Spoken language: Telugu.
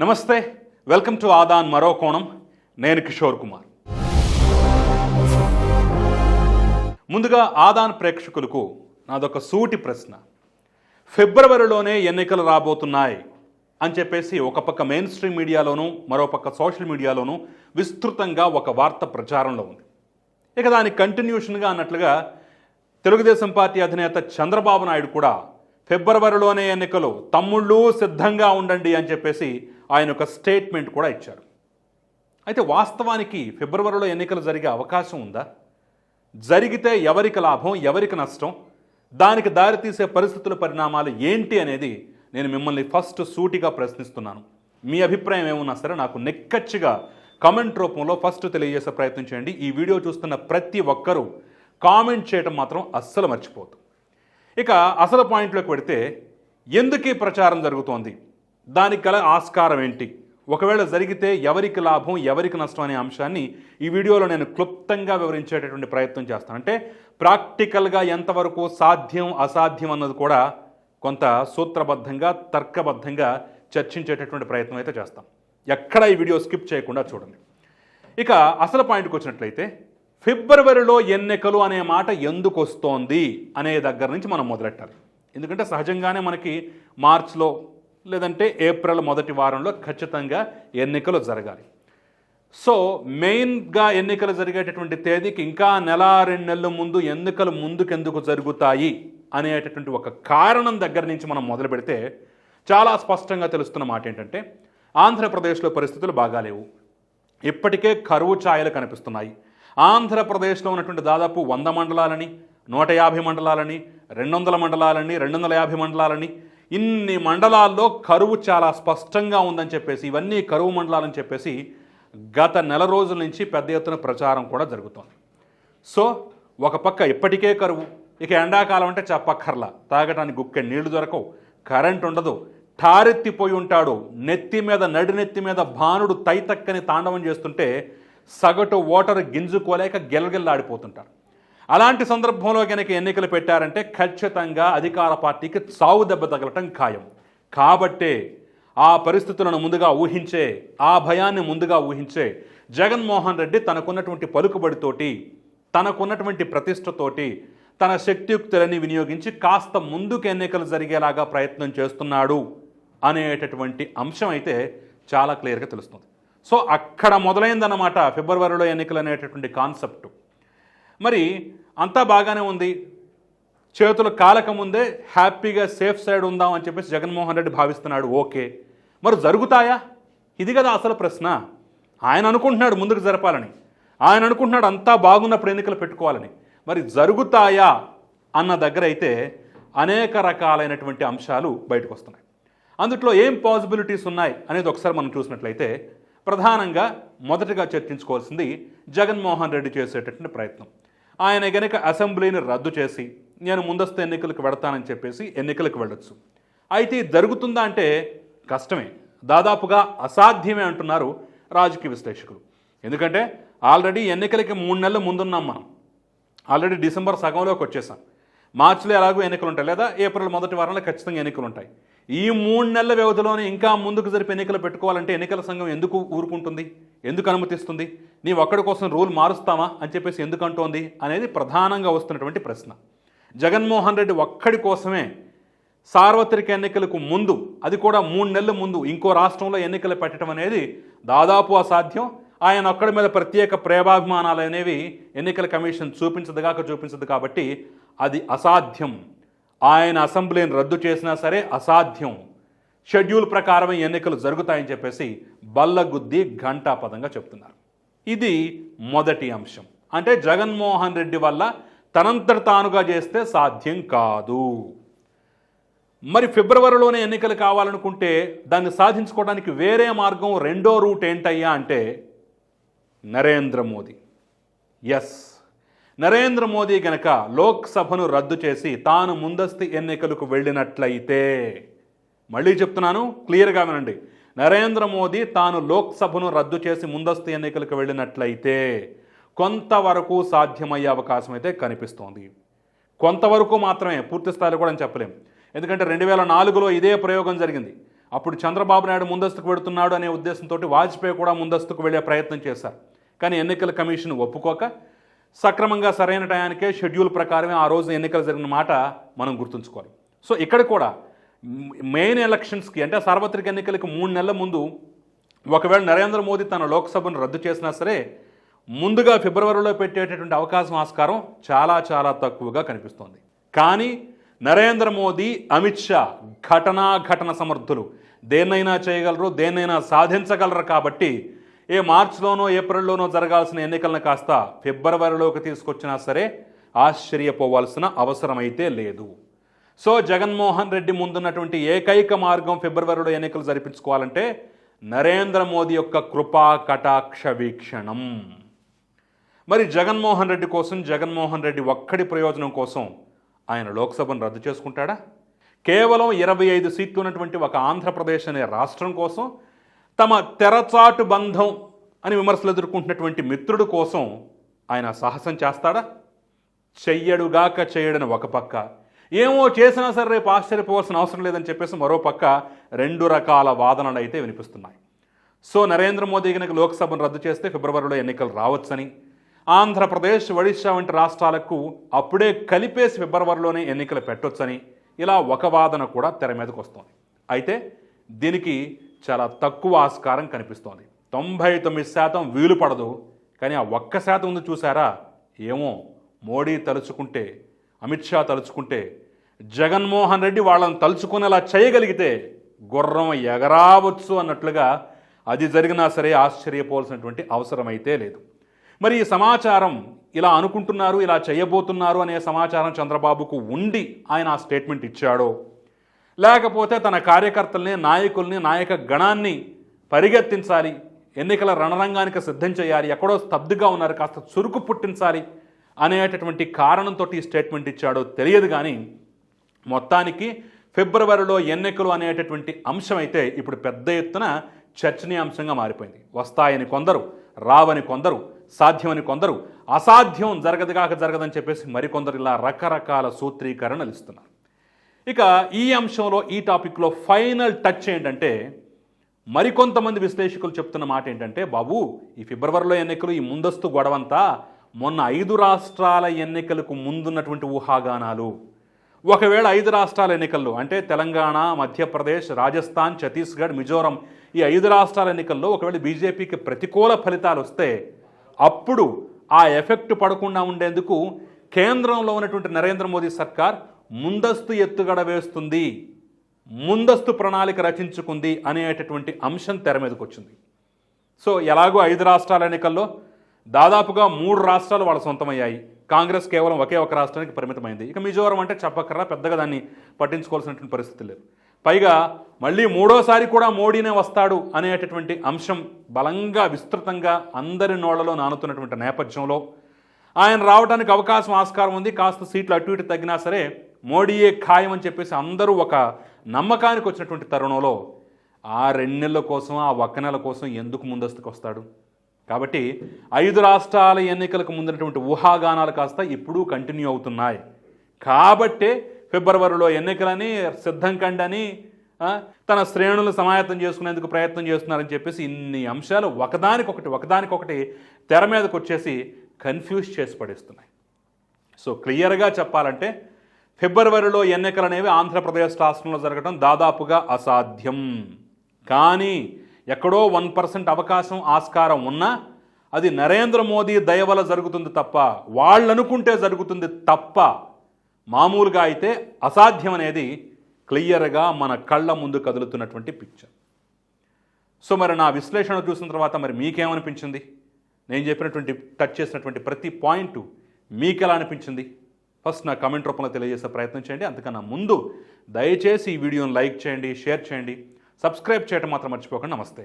నమస్తే వెల్కమ్ టు ఆదాన్ మరో కోణం. నేను కిషోర్ కుమార్. ముందుగా ఆదాన్ ప్రేక్షకులకు నాదొక సూటి ప్రశ్న. ఫిబ్రవరిలోనే ఎన్నికలు రాబోతున్నాయి అని చెప్పేసి ఒక పక్క మెయిన్ స్ట్రీమ్ మీడియాలోనూ మరో పక్క సోషల్ మీడియాలోనూ విస్తృతంగా ఒక వార్త ప్రచారంలో ఉంది. ఇక దాని కంటిన్యూషన్గా అన్నట్లుగా తెలుగుదేశం పార్టీ అధినేత చంద్రబాబు నాయుడు కూడా ఫిబ్రవరిలోనే ఎన్నికలు తమ్ముళ్ళు సిద్ధంగా ఉండండి అని చెప్పేసి ఆయన ఒక స్టేట్మెంట్ కూడా ఇచ్చారు. అయితే వాస్తవానికి ఫిబ్రవరిలో ఎన్నికలు జరిగే అవకాశం ఉందా? జరిగితే ఎవరికి లాభం ఎవరికి నష్టం? దానికి దారితీసే పరిస్థితుల పరిణామాలు ఏంటి అనేది నేను మిమ్మల్ని ఫస్ట్ సూటిగా ప్రశ్నిస్తున్నాను. మీ అభిప్రాయం ఏమున్నా సరే నాకు నిక్కచ్చిగా కామెంట్ రూపంలో ఫస్ట్ తెలియజేసే ప్రయత్నం చేయండి. ఈ వీడియో చూస్తున్న ప్రతి ఒక్కరూ కామెంట్ చేయటం మాత్రం అస్సలు మర్చిపోదు ఇక అసలు పాయింట్లోకి పెడితే ఎందుకీ ప్రచారం జరుగుతోంది? దానికి గల ఆస్కారం ఏంటి? ఒకవేళ జరిగితే ఎవరికి లాభం ఎవరికి నష్టం అనే అంశాన్ని ఈ వీడియోలో నేను క్లుప్తంగా వివరించేటటువంటి ప్రయత్నం చేస్తాను. అంటే ప్రాక్టికల్గా ఎంతవరకు సాధ్యం అసాధ్యం అన్నది కూడా కొంత సూత్రబద్ధంగా తర్కబద్ధంగా చర్చించేటటువంటి ప్రయత్నం అయితే చేస్తాం. ఎక్కడ ఈ వీడియో స్కిప్ చేయకుండా చూడండి. ఇక అసలు పాయింట్కి వచ్చినట్లయితే ఫిబ్రవరిలో ఎన్నికలు అనే మాట ఎందుకు వస్తోంది అనే దగ్గర నుంచి మనం మొదలెట్టాలి. ఎందుకంటే సహజంగానే మనకి మార్చ్లో లేదంటే ఏప్రిల్ మొదటి వారంలో ఖచ్చితంగా ఎన్నికలు జరగాలి. సో మెయిన్గా ఎన్నికలు జరిగేటటువంటి తేదీకి ఇంకా నెల రెండు నెలల ముందు ఎన్నికలు ముందుకెందుకు జరుగుతాయి అనేటటువంటి ఒక కారణం దగ్గర నుంచి మనం మొదలు పెడితే చాలా స్పష్టంగా తెలుస్తున్న మాట ఏంటంటే ఆంధ్రప్రదేశ్లో పరిస్థితులు బాగాలేవు ఇప్పటికే కరువు ఛాయలు కనిపిస్తున్నాయి. ఆంధ్రప్రదేశ్లో ఉన్నటువంటి దాదాపు వంద మండలాలని నూట యాభై మండలాలని రెండు వందల మండలాలని రెండు వందల యాభై మండలాలని ఇన్ని మండలాల్లో కరువు చాలా స్పష్టంగా ఉందని చెప్పేసి ఇవన్నీ కరువు మండలాలని చెప్పేసి గత నెల రోజుల నుంచి పెద్ద ఎత్తున ప్రచారం కూడా జరుగుతోంది. సో ఒక పక్క ఇప్పటికే కరువు ఇక ఎండాకాలం అంటే చెప్పక్కర్లా. తాగటానికి గుక్కె నీళ్ళు దొరకవు కరెంట్ ఉండదు ఠారెత్తిపోయి ఉంటాడు. నెత్తి మీద నడినెత్తి మీద భానుడు తైతక్కని తాండవం చేస్తుంటే సగటు ఓటరు గింజుకోలేక గెలగెల్లాడిపోతుంటారు. అలాంటి సందర్భంలో కనుక ఎన్నికలు పెట్టారంటే ఖచ్చితంగా అధికార పార్టీకి చావు దెబ్బ తగలటం ఖాయం. కాబట్టే ఆ పరిస్థితులను ముందుగా ఊహించే ఆ భయాన్ని ముందుగా ఊహించే జగన్మోహన్ రెడ్డి తనకున్నటువంటి పలుకుబడితోటి తనకున్నటువంటి ప్రతిష్టతోటి తన శక్తియుక్తులని వినియోగించి కాస్త ముందుకు ఎన్నికలు జరిగేలాగా ప్రయత్నం చేస్తున్నాడు అనేటటువంటి అంశం అయితే చాలా క్లియర్గా తెలుస్తుంది. సో అక్కడ మొదలైందన్నమాట ఫిబ్రవరిలో ఎన్నికలు అనేటటువంటి కాన్సెప్ట్. మరి అంతా బాగానే ఉంది. చేతులు కాలక ముందే హ్యాపీగా సేఫ్ సైడ్ ఉందాం అని చెప్పేసి జగన్మోహన్ రెడ్డి భావిస్తున్నాడు. ఓకే. మరి జరుగుతాయా? ఇది కదా అసలు ప్రశ్న. ఆయన అనుకుంటున్నాడు ముందుకు జరపాలని. ఆయన అనుకుంటున్నాడు అంతా బాగున్నప్పుడు ఎన్నికలు పెట్టుకోవాలని. మరి జరుగుతాయా అన్న దగ్గర అయితే అనేక రకాలైనటువంటి అంశాలు బయటకు వస్తున్నాయి. అందుట్లో ఏం పాసిబిలిటీస్ ఉన్నాయి అనేది ఒకసారి మనం చూసినట్లయితే ప్రధానంగా మొదటగా చర్చించుకోవాల్సింది జగన్మోహన్ రెడ్డి చేసేటటువంటి ప్రయత్నం. ఆయన గనక అసెంబ్లీని రద్దు చేసి నేను ముందస్తు ఎన్నికలకు వెడతానని చెప్పేసి ఎన్నికలకు వెళ్ళొచ్చు. అయితే జరుగుతుందా అంటే కష్టమే. దాదాపుగా అసాధ్యమే అంటున్నారు రాజకీయ విశ్లేషకులు. ఎందుకంటే ఆల్రెడీ ఎన్నికలకి మూడు నెలలు ముందున్నాం మనం. ఆల్రెడీ డిసెంబర్ సగంలోకి వచ్చేసాం. మార్చిలో ఎలాగో ఎన్నికలు ఉంటాయి లేదా ఏప్రిల్ మొదటి వారంలో ఖచ్చితంగా ఎన్నికలు ఉంటాయి ఈ మూడు నెలల వ్యవధిలోనే ఇంకా ముందుకు జరిపి ఎన్నికలు పెట్టుకోవాలంటే ఎన్నికల సంఘం ఎందుకు ఊరుకుంటుంది? ఎందుకు అనుమతిస్తుంది? నీ ఒక్కడి కోసం రూల్ మారుస్తామా అని చెప్పేసి ఎందుకు అంటోంది? అనేది ప్రధానంగా వస్తున్నటువంటి ప్రశ్న. జగన్మోహన్ రెడ్డి ఒక్కడి కోసమే సార్వత్రిక ఎన్నికలకు ముందు అది కూడా మూడు నెలల ముందు ఇంకో రాష్ట్రంలో ఎన్నికలు పెట్టడం అనేది దాదాపు అసాధ్యం. ఆయన ఒక్కడి మీద ప్రత్యేక ప్రేమాభిమానాలు అనేవి ఎన్నికల కమిషన్ చూపించదుగాక చూపించదు కాబట్టి అది అసాధ్యం. ఆయన అసెంబ్లీని రద్దు చేసినా సరే అసాధ్యం. షెడ్యూల్ ప్రకారం ఎన్నికలు జరుగుతాయని చెప్పేసి బల్లగుద్ది ఘంటాపదంగా చెప్తున్నారు. ఇది మొదటి అంశం. అంటే జగన్మోహన్ రెడ్డి వల్ల తనంతట తానుగా చేస్తే సాధ్యం కాదు. మరి ఫిబ్రవరిలోనే ఎన్నికలు కావాలనుకుంటే దాన్ని సాధించుకోవడానికి వేరే మార్గం రెండో రూట్ ఏంటయ్యా అంటే నరేంద్ర మోదీ. ఎస్ నరేంద్ర మోదీ గనక లోక్సభను రద్దు చేసి తాను ముందస్తు ఎన్నికలకు వెళ్ళినట్లయితే మళ్ళీ చెప్తున్నాను క్లియర్గా వినండి. నరేంద్ర మోదీ తాను లోక్సభను రద్దు చేసి ముందస్తు ఎన్నికలకు వెళ్ళినట్లయితే కొంతవరకు సాధ్యమయ్యే అవకాశం అయితే కనిపిస్తోంది. కొంతవరకు మాత్రమే పూర్తి స్థాయిలో కూడా చెప్పలేం. ఎందుకంటే రెండు వేల నాలుగులో ఇదే ప్రయోగం జరిగింది. అప్పుడు చంద్రబాబు నాయుడు ముందస్తుకు వెడుతున్నాడు అనే ఉద్దేశంతో వాజ్పేయి కూడా ముందస్తుకు వెళ్ళే ప్రయత్నం చేశారు. కానీ ఎన్నికల కమిషన్ ఒప్పుకోక సక్రమంగా సరైన టయానికే షెడ్యూల్ ప్రకారమే ఆ రోజు ఎన్నికలు జరిగిన మాట మనం గుర్తుంచుకోవాలి. సో ఇక్కడ కూడా మెయిన్ ఎలక్షన్స్కి అంటే సార్వత్రిక ఎన్నికలకు మూడు నెలల ముందు ఒకవేళ నరేంద్ర మోదీ తన లోక్సభను రద్దు చేసినా సరే ముందుగా ఫిబ్రవరిలో పెట్టేటటువంటి అవకాశం ఆస్కారం చాలా చాలా తక్కువగా కనిపిస్తోంది. కానీ నరేంద్ర మోదీ అమిత్ షా ఘటనా ఘటన సమర్థులు. దేన్నైనా చేయగలరు దేన్నైనా సాధించగలరు కాబట్టి ఏ మార్చిలోనో ఏప్రిల్లోనో జరగాల్సిన ఎన్నికలను కాస్త ఫిబ్రవరిలోకి తీసుకొచ్చినా సరే ఆశ్చర్యపోవాల్సిన అవసరమైతే లేదు. సో జగన్మోహన్ రెడ్డి ముందున్నటువంటి ఏకైక మార్గం ఫిబ్రవరిలో ఎన్నికలు జరిపించుకోవాలంటే నరేంద్ర మోదీ యొక్క కృపా కటాక్ష వీక్షణం. మరి జగన్మోహన్ రెడ్డి కోసం జగన్మోహన్ రెడ్డి ఒక్కడి ప్రయోజనం కోసం ఆయన లోక్సభను రద్దు చేసుకుంటాడా? కేవలం ఇరవై ఐదు సీట్లు ఉన్నటువంటి ఒక ఆంధ్రప్రదేశ్ అనే రాష్ట్రం కోసం తమ తెరచాటు బంధం అని విమర్శలు ఎదుర్కొంటున్నటువంటి మిత్రుడు కోసం ఆయన సాహసం చేస్తాడా? చెయ్యడుగాక చేయడని ఒక పక్క. ఏమో చేసినా సరే రేపు ఆశ్చర్యపోవాల్సిన అవసరం లేదని చెప్పేసి మరో పక్క రెండు రకాల వాదనలు అయితే వినిపిస్తున్నాయి. సో నరేంద్ర మోదీ కనుక లోక్సభను రద్దు చేస్తే ఫిబ్రవరిలో ఎన్నికలు రావచ్చని ఆంధ్రప్రదేశ్ ఒడిశా వంటి రాష్ట్రాలకు అప్పుడే కలిపేసి ఫిబ్రవరిలోనే ఎన్నికలు పెట్టొచ్చని ఇలా ఒక వాదన కూడా తెర మీదకు వస్తుంది. అయితే దీనికి చాలా తక్కువ ఆస్కారం కనిపిస్తోంది. తొంభై తొమ్మిది శాతం వీలు పడదు. కానీ ఆ ఒక్క శాతం ఉంది చూసారా ఏమో మోడీ తలుచుకుంటే అమిత్ షా తలుచుకుంటే జగన్మోహన్ రెడ్డి వాళ్ళని తలుచుకునేలా చేయగలిగితే గుర్రం ఎగరావచ్చు అన్నట్లుగా అది జరిగినా సరే ఆశ్చర్యపోవాల్సినటువంటి అవసరం అయితే లేదు. మరి ఈ సమాచారం ఇలా అనుకుంటున్నారు ఇలా చేయబోతున్నారు అనే సమాచారం చంద్రబాబుకు ఉండి ఆయన ఆ స్టేట్మెంట్ ఇచ్చాడో? లేకపోతే తన కార్యకర్తల్ని నాయకుల్ని నాయక గణాన్ని పరిగెత్తించాలి. ఎన్నికల రణరంగానికి సిద్ధం చేయాలి. ఎక్కడో స్తబ్దుగా ఉన్నారు. కాస్త చురుకు పుట్టించాలి అనేటటువంటి కారణంతో ఈ స్టేట్మెంట్ ఇచ్చాడో తెలియదు కానీ మొత్తానికి ఫిబ్రవరిలో ఎన్నికలు అనేటటువంటి అంశం అయితే ఇప్పుడు పెద్ద ఎత్తున చర్చనీయాంశంగా మారిపోయింది. వస్తాయని కొందరు రావని కొందరు సాధ్యమని కొందరు అసాధ్యం జరగదుగాక జరగదని చెప్పేసి మరికొందరు ఇలా రకరకాల సూత్రీకరణలు ఇస్తున్నారు. ఇక ఈ అంశంలో ఈ టాపిక్లో ఫైనల్ టచ్ ఏంటంటే మరికొంతమంది విశ్లేషకులు చెప్తున్న మాట ఏంటంటే బాబు ఈ ఫిబ్రవరిలో ఎన్నికలు ఈ ముందస్తు గొడవంతా మొన్న ఐదు రాష్ట్రాల ఎన్నికలకు ముందున్నటువంటి ఊహాగానాలు. ఒకవేళ ఐదు రాష్ట్రాల ఎన్నికల్లో అంటే తెలంగాణ మధ్యప్రదేశ్ రాజస్థాన్ ఛత్తీస్గఢ్ మిజోరం ఈ ఐదు రాష్ట్రాల ఎన్నికల్లో ఒకవేళ బీజేపీకి ప్రతికూల ఫలితాలు వస్తే అప్పుడు ఆ ఎఫెక్ట్ పడకుండా ఉండేందుకు కేంద్రంలో ఉన్నటువంటి నరేంద్ర మోదీ సర్కార్ ముందస్తు ఎత్తుగడ వేస్తుంది ముందస్తు ప్రణాళిక రచించుకుంది అనేటటువంటి అంశం తెర మీదకి వచ్చింది సో ఎలాగో ఐదు రాష్ట్రాల ఎన్నికల్లో దాదాపుగా మూడు రాష్ట్రాలు వాళ్ళ సొంతమయ్యాయి. కాంగ్రెస్ కేవలం ఒకే ఒక రాష్ట్రానికి పరిమితమైంది. ఇక మిజోరం అంటే చెప్పక్కర్లా పెద్దగా దాన్ని పట్టించుకోవాల్సినటువంటి పరిస్థితి లేదు. పైగా మళ్ళీ మూడోసారి కూడా మోడీనే వస్తాడు అనేటటువంటి అంశం బలంగా విస్తృతంగా అందరి నోళ్ళలో నానుతున్నటువంటి నేపథ్యంలో ఆయన రావడానికి అవకాశం ఆస్కారం ఉంది. కాస్త సీట్లు అటు ఇటు తగ్గినా సరే మోడీయే ఖాయం అని చెప్పేసి అందరూ ఒక నమ్మకానికి వచ్చినటువంటి తరుణంలో ఆ రెండు నెలల కోసం ఆ ఒక్క నెల కోసం ఎందుకు ముందస్తుకు వస్తాడు? కాబట్టి ఐదు రాష్ట్రాల ఎన్నికలకు ముందున్నటువంటి ఊహాగానాలు కాస్త ఇప్పుడు కంటిన్యూ అవుతున్నాయి. కాబట్టే ఫిబ్రవరిలో ఎన్నికలని సిద్ధం కండని తన శ్రేణులు సమాయత్తం చేసుకునేందుకు ప్రయత్నం చేస్తున్నారని చెప్పేసి ఇన్ని అంశాలు ఒకదానికొకటి ఒకదానికొకటి తెర మీదకు వచ్చేసి కన్ఫ్యూజ్ చేసి పడేస్తున్నాయి. సో క్లియర్గా చెప్పాలంటే ఫిబ్రవరిలో ఎన్నికలు అనేవి ఆంధ్రప్రదేశ్ రాష్ట్రంలో జరగడం దాదాపుగా అసాధ్యం. కానీ ఎక్కడో వన్ పర్సెంట్ అవకాశం ఆస్కారం ఉన్నా అది నరేంద్ర మోదీ దయ వల్ల జరుగుతుంది తప్ప వాళ్ళనుకుంటే జరుగుతుంది తప్ప మామూలుగా అయితే అసాధ్యం అనేది క్లియర్గా మన కళ్ళ ముందు కదులుతున్నటువంటి పిక్చర్ సో మరి నా విశ్లేషణ చూసిన తర్వాత మరి మీకేమనిపించింది? నేను చెప్పినటువంటి టచ్ చేసినటువంటి ప్రతి పాయింట్ మీకు ఎలా అనిపించింది? ఫస్ట్ నా కమెంట్ రూపంలో తెలియజేసే ప్రయత్నం చేయండి. అంతకన్నా ముందు దయచేసి ఈ వీడియోని లైక్ చేయండి షేర్ చేయండి. సబ్స్క్రైబ్ చేయడం మాత్రం మర్చిపోకండి. నమస్తే.